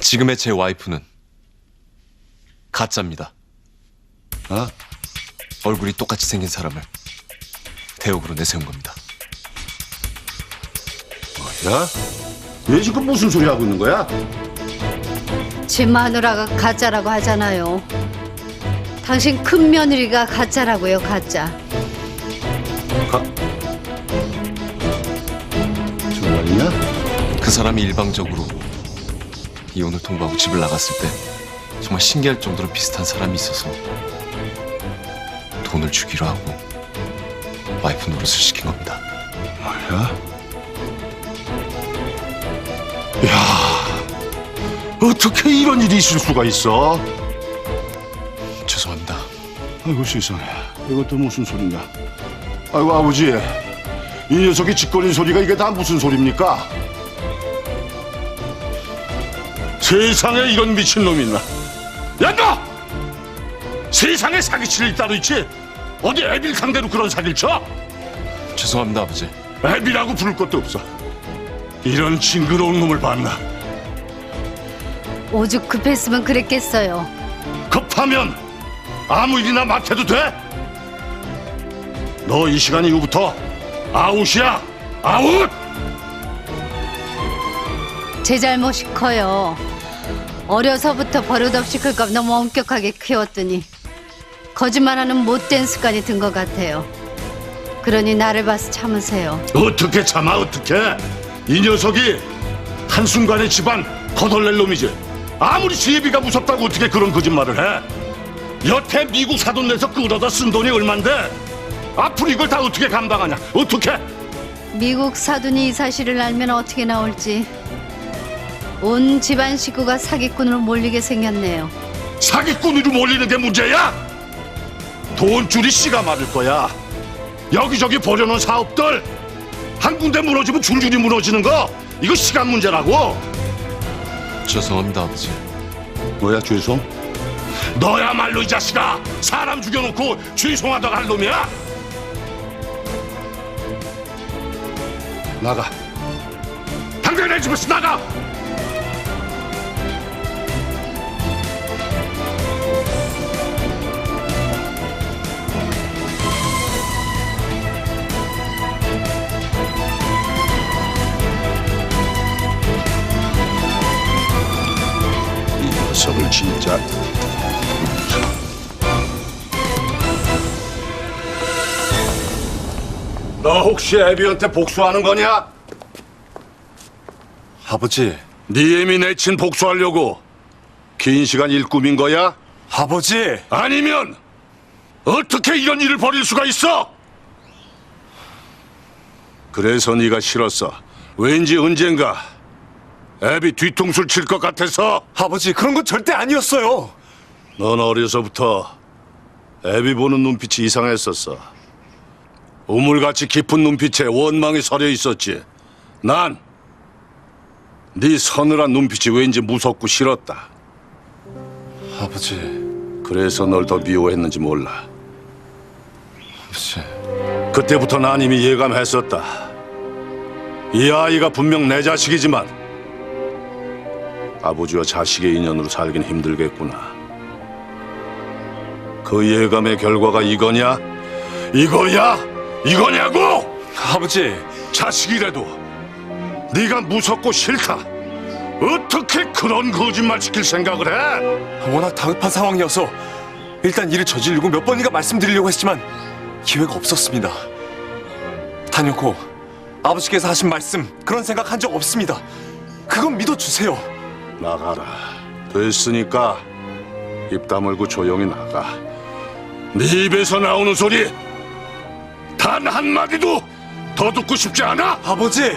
지금의 제 와이프는 가짜입니다. 어? 얼굴이 똑같이 생긴 사람을 대역으로 내세운 겁니다. 야? 얘 지금 무슨 소리 하고 있는 거야? 제 마누라가 가짜라고 하잖아요. 당신 큰 며느리가 가짜라고요, 가짜. 가... 정말이냐? 그 사람이 일방적으로 이혼을 통보하고 집을 나갔을 때 정말 신기할 정도로 비슷한 사람이 있어서 돈을 주기로 하고 와이프 노릇을 시킨 겁니다. 뭐야? 야, 어떻게 이런 일이 있을 수가 있어? 죄송합니다. 아이고 세상에, 이것도 무슨 소리냐? 아이고 아버지, 이 녀석이 짓거린 소리가 이게 다 무슨 소리입니까? 세상에 이런 미친 놈이 있나? 야 너! 세상에 사기칠 일 따로 있지? 어디 애빌 상대로 그런 사기를 쳐? 죄송합니다, 아버지. 애비라고 부를 것도 없어. 이런 징그러운 놈을 봤나? 오죽 급했으면 그랬겠어요. 급하면 아무 일이나 맡아도 돼? 너 이 시간 이후부터 아웃이야! 아웃! 제 잘못이 커요. 어려서부터 버릇없이 클까 너무 엄격하게 키웠더니 거짓말하는 못된 습관이 든 것 같아요. 그러니 나를 봐서 참으세요. 어떻게 참아 어떻게? 이 녀석이 한순간에 집안 거덜낼 놈이지. 아무리 지혜비가 무섭다고 어떻게 그런 거짓말을 해? 여태 미국 사돈 내서 끌어다 쓴 돈이 얼만데? 앞으로 이걸 다 어떻게 감당하냐? 어떻게? 미국 사돈이 이 사실을 알면 어떻게 나올지 온 집안 식구가 사기꾼으로 몰리게 생겼네요. 사기꾼으로 몰리는 게 문제야? 돈줄이 씨가 마를 거야. 여기저기 버려놓은 사업들 한 군데 무너지면 줄줄이 무너지는 거 이거 시간 문제라고. 죄송합니다, 아버지. 뭐야 죄송? 너야말로 이 자식아 사람 죽여놓고 죄송하다가 할 놈이야? 나가. 당장 내 집에서 나가. 진짜 너 혹시 애비한테 복수하는 거냐? 아버지, 네 애미 내친 복수하려고 긴 시간 일 꾸민 거야? 아버지! 아니면 어떻게 이런 일을 벌일 수가 있어? 그래서 네가 싫었어. 왠지 언젠가 애비 뒤통수를 칠 것 같아서 아버지, 그런 건 절대 아니었어요! 넌 어려서부터 애비 보는 눈빛이 이상했었어. 우물같이 깊은 눈빛에 원망이 서려 있었지. 난 네 서늘한 눈빛이 왠지 무섭고 싫었다. 아버지, 그래서 널 더 미워했는지 몰라. 아버지. 그때부터 난 이미 예감했었다. 이 아이가 분명 내 자식이지만 아버지와 자식의 인연으로 살긴 힘들겠구나. 그 예감의 결과가 이거냐? 이거야? 이거냐고? 아버지! 자식이라도 네가 무섭고 싫다. 어떻게 그런 거짓말 시킬 생각을 해? 워낙 다급한 상황이어서 일단 일을 저지르고 몇 번인가 말씀드리려고 했지만 기회가 없었습니다. 단연코 아버지께서 하신 말씀 그런 생각 한 적 없습니다. 그건 믿어주세요. 나가라. 됐으니까 입 다물고 조용히 나가. 네 입에서 나오는 소리 단 한마디도 더 듣고 싶지 않아? 아버지!